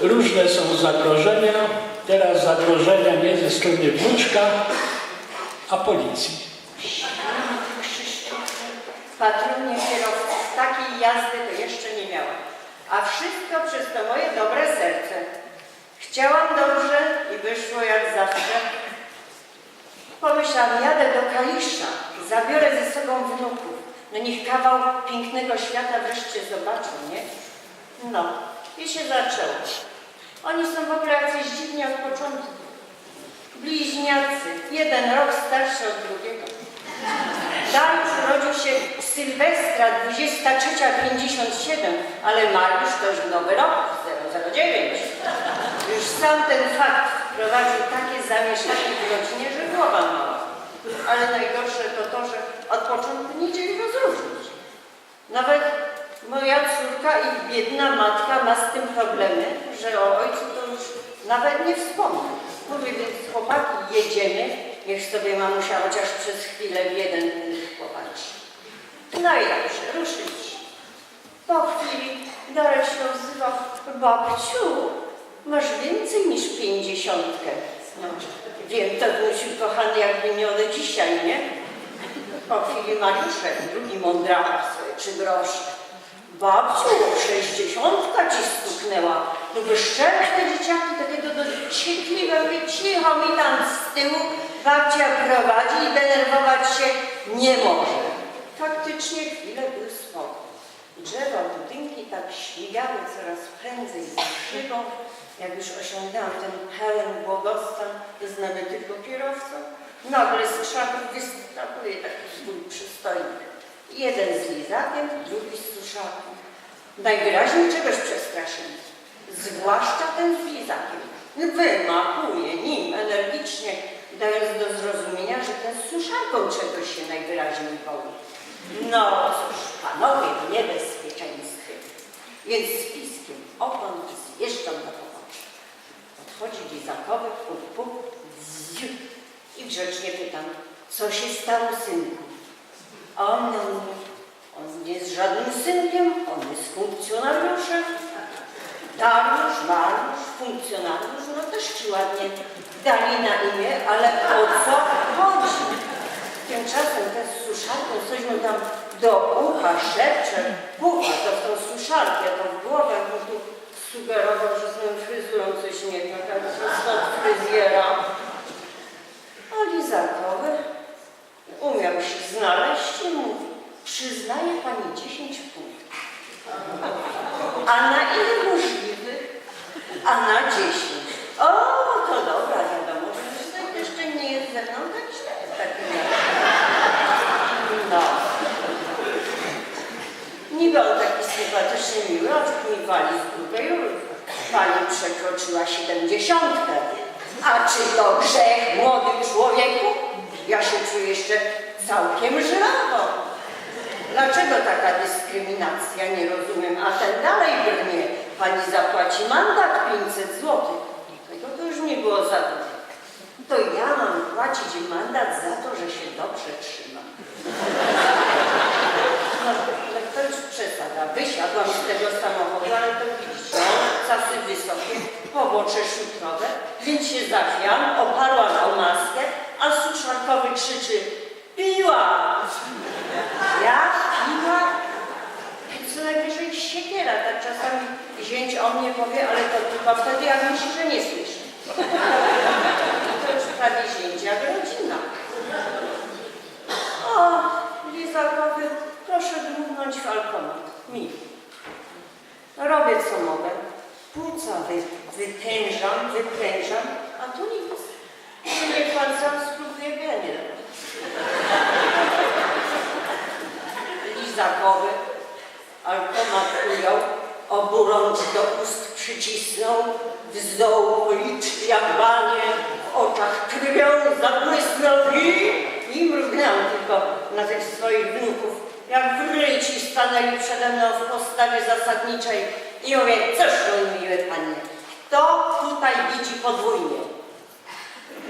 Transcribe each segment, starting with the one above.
Różne są zagrożenia. Teraz zagrożenia nie ze strony wnuczka, a policji. Patronie kierowców, takiej jazdy to jeszcze nie miałam. A wszystko przez to moje dobre serce. Chciałam dobrze i wyszło jak zawsze. Pomyślałam, jadę do Kalisza, zabiorę ze sobą wnuków. No niech kawał pięknego świata wreszcie zobaczą, nie? No, i się zaczęło. Oni są w ogóle jacyś dziwni od początku. Bliźniacy, jeden rok starszy od drugiego. Dariusz urodził się Sylwestra 23.57, ale Mariusz to już nowy rok, 009. Już sam ten fakt wprowadził takie zamieszanie w rodzinie, że głowa mała. Ale najgorsze to to, że od początku nie chcieli rozróżnić. Nawet moja córka i biedna matka ma z tym problemy, że o ojcu to już nawet nie wspomnę. Mówię, więc chłopaki, jedziemy, niech sobie mamusia chociaż przez chwilę w jeden punkt popatrzy. No i dobrze, ruszyliśmy. Po chwili Darek się odzywa, babciu, masz więcej niż pięćdziesiątkę. No, wiem, to wnusiu kochany jakby nie od dzisiaj, nie? Po chwili Mariuszek, drugi mądrach trzy grosze. Babciu, sześćdziesiątka ci stuknęła. No te dzieciaki takiego dociekliwe, mówię, cicho mi tam z tyłu. Babcia prowadzi i denerwować się nie może. Faktycznie chwilę był spokój. Drzewa, budynki tak śmigały coraz prędzej za szybą. Jak już osiągnęłam ten pełen błogostan, znany tylko kierowcą, nagle z krzaków występuje taki zwój przystojny. Jeden z lizakiem, drugi z suszakiem. Najwyraźniej czegoś przestraszyli. Zwłaszcza ten z lizakiem. Wymachuje nim energicznie, dając do zrozumienia, że ten z suszarką czegoś się najwyraźniej boi. No cóż, panowie w niebezpieczeństwie. Więc z piskiem opon zjeżdżam na pobocze. Podchodzi lizakowy, puk, puk, i grzecznie pytam, co się stało, synku? A on mnie, on nie jest żadnym synkiem, on jest funkcjonariuszem. Dariusz, Mariusz, funkcjonariusz, no też ci ładnie dali na imię, ale o co chodzi? Tymczasem ten z suszarką coś mu tam do ucha szepcze, pucha to w tą suszarkę, to w głowę mu tu sugerował, że z moją fryzurą coś nie tak, ale to stąd fryzjera. A lizakowy umiał się znaleźć i mówi, przyznaje pani 10 punktów. A na ile możliwych? A na 10. O, to dobra, wiadomo, że tutaj jeszcze nie jest ze mną tak źle w takim razie. No. Niby on taki sympatycznie miły, z rury. Pani przekroczyła siedemdziesiątkę. A czy to grzech, młody człowieku? Ja się czuję jeszcze całkiem żrawo. Dlaczego taka dyskryminacja? Nie rozumiem. A ten dalej brnie. Pani zapłaci mandat 500 zł. Tego to już nie było za dużo. To ja mam płacić mandat za to, że się dobrze trzyma. No, no to już przesada. Wysiadłam z tego samochodu, ale to widzicie, casy wysokie, pobocze szutrowe, więc się zachwiałam, oparłam o maskę, a suszarkowy krzyczy piła! Ja piła? Co najwyżej siekiera, tak czasami zięć o mnie powie, ale to chyba wtedy jak myśli, że nie słyszę. To już prawie zięć jak rodzina. O, Lizakowy, proszę dmuchnąć w alkomat. Mi. Robię co mogę. Płuca wy, wytężam, wyprężam, a tu nic. Niech pan sam spróbuje wienie. Lizakowy, alkomat ujął, oburącz do ust przycisnął, z dołu liczy jak banie, w oczach krwią zabłysnął i, i mrugnął tylko na tych swoich wnuków, jak wryci stanęli przede mną w postawie zasadniczej i mówię, coż to miłe panie, kto tutaj widzi podwójnie?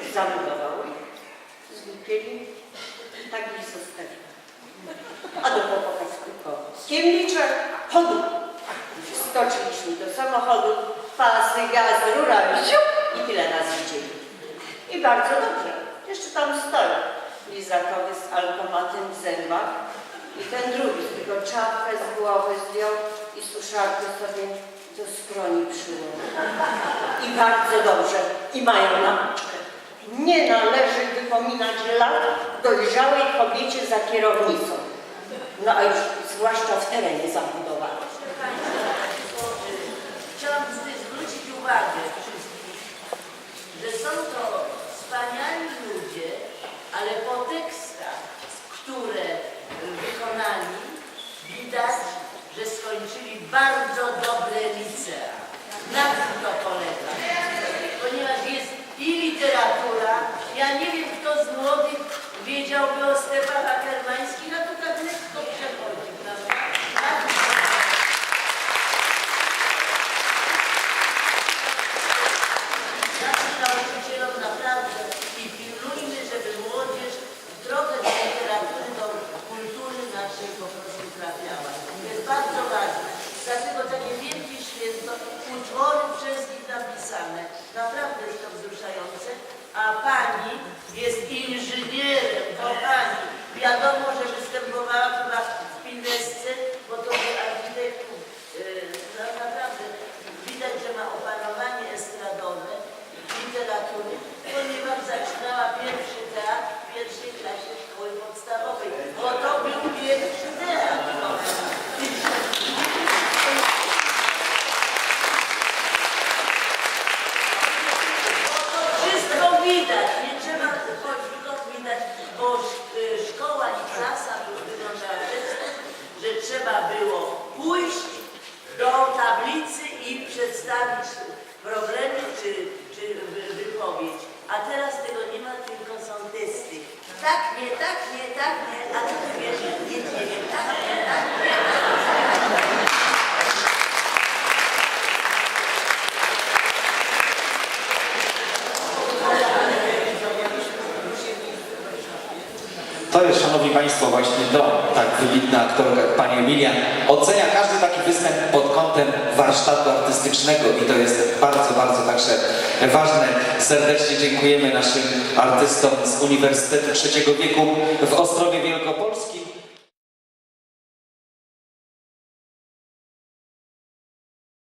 Ich, zgłupieli, tak ich zostawił. A do chłopaka tylko, kim liczę? Chodu. Wskoczyliśmy do samochodu, pasy, gaz, rura, ziup, i tyle nas widzieli. I bardzo dobrze. Jeszcze tam stoją. Lizakowy z alkomatem w zębach i ten drugi tylko czapkę z głowy zdjął i suszarkę sobie do skroni przyłożył. I bardzo dobrze. I mają nauczkę. Nie należy wypominać lat dojrzałej kobiecie za kierownicą. No a już zwłaszcza w terenie zabudowanym. Chciałam zwrócić uwagę wszystkich, że są to wspaniali ludzie, ale po tekstach, które wykonali, widać, bardzo dobre licea. Na tym to polega. Ponieważ jest i literatura, ja nie wiem, kto z młodych wiedziałby o Stefach Akermańskich, a to tak lekko przechodzi? Naszym nauczycielom naprawdę Za pierwszy Państwo, właśnie to, tak wybitna aktorka jak Pani Emilia, ocenia każdy taki występ pod kątem warsztatu artystycznego i to jest bardzo, bardzo także ważne. Serdecznie dziękujemy naszym artystom z Uniwersytetu Trzeciego Wieku w Ostrowie Wielkopolskim.